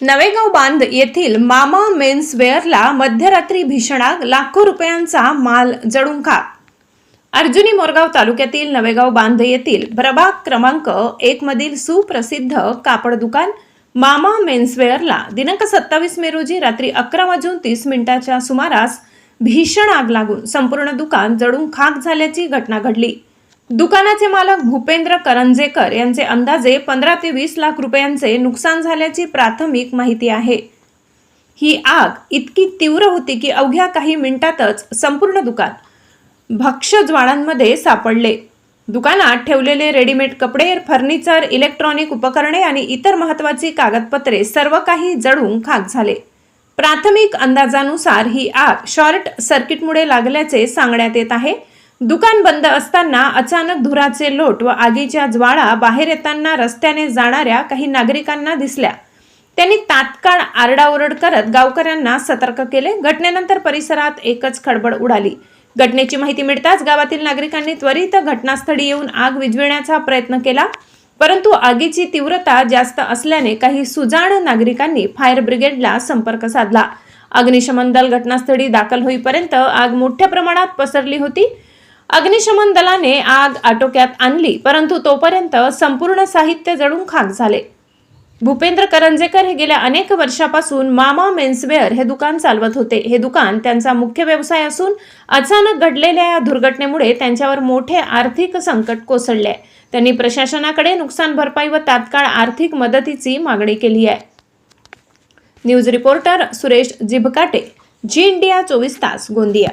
नवेगाव बांध येथील मामा मेन्सवेअरला मध्यरात्री भीषण आग लाखो रुपयांचा माल जळून खा अर्जुनी मोरगाव तालुक्यातील नवेगाव बांध येथील प्रभाग क्रमांक एक मधील सुप्रसिद्ध कापड दुकान मामा मेन्सवेअरला दिनांक सत्तावीस मे रोजी रात्री अकरा वाजून तीस मिनिटाच्या सुमारास भीषण आग लागून संपूर्ण दुकान जळून खाक झाल्याची घटना घडली. दुकानाचे मालक भूपेंद्र करंजेकर यांचे अंदाजे पंधरा ते वीस लाख रुपयांचे नुकसान झाल्याची प्राथमिक माहिती आहे. ही आग इतकी तीव्र होती की अवघ्या काही मिनिटातच संपूर्ण दुकान भक्ष्य ज्वाळांमध्ये सापडले. दुकानात ठेवलेले रेडीमेड कपडे फर्निचर इलेक्ट्रॉनिक उपकरणे आणि इतर महत्त्वाची कागदपत्रे सर्व काही जळून खाक झाले. प्राथमिक अंदाजानुसार ही आग शॉर्ट सर्किटमुळे लागल्याचे सांगण्यात येत आहे. दुकान बंद असताना अचानक धुराचे लोट व आगीच्या ज्वाळा बाहेर येताना रस्त्याने जाणाऱ्या काही नागरिकांना दिसल्या. त्यांनी तात्काळ आरडाओरड करत गावकऱ्यांना सतर्क केले. घटनेनंतर परिसरात एकच खडबड उडाली. घटनेची माहिती मिळताच गावातील नागरिकांनी त्वरित घटनास्थळी येऊन आग विझविण्याचा प्रयत्न केला. परंतु आगीची तीव्रता जास्त असल्याने काही सुजाण नागरिकांनी फायर ब्रिगेडला संपर्क साधला. अग्निशमन दल घटनास्थळी दाखल होईपर्यंत आग मोठ्या प्रमाणात पसरली होती. अग्निशमन दलाने आग आटोक्यात आणली परंतु तोपर्यंत संपूर्ण साहित्य जळून खाक झाले. भूपेंद्र करंजेकर हे गेल्या अनेक वर्षापासून मामा मेन्सवेअर हे दुकान चालवत होते. हे दुकान त्यांचा मुख्य व्यवसाय असून अचानक घडलेल्या या दुर्घटनेमुळे त्यांच्यावर मोठे आर्थिक संकट कोसळले आहे. त्यांनी प्रशासनाकडे नुकसान भरपाई व तात्काळ आर्थिक मदतीची मागणी केली आहे. News reporter Suresh Jibhkate Zee India चोवीस तास गोंदिया.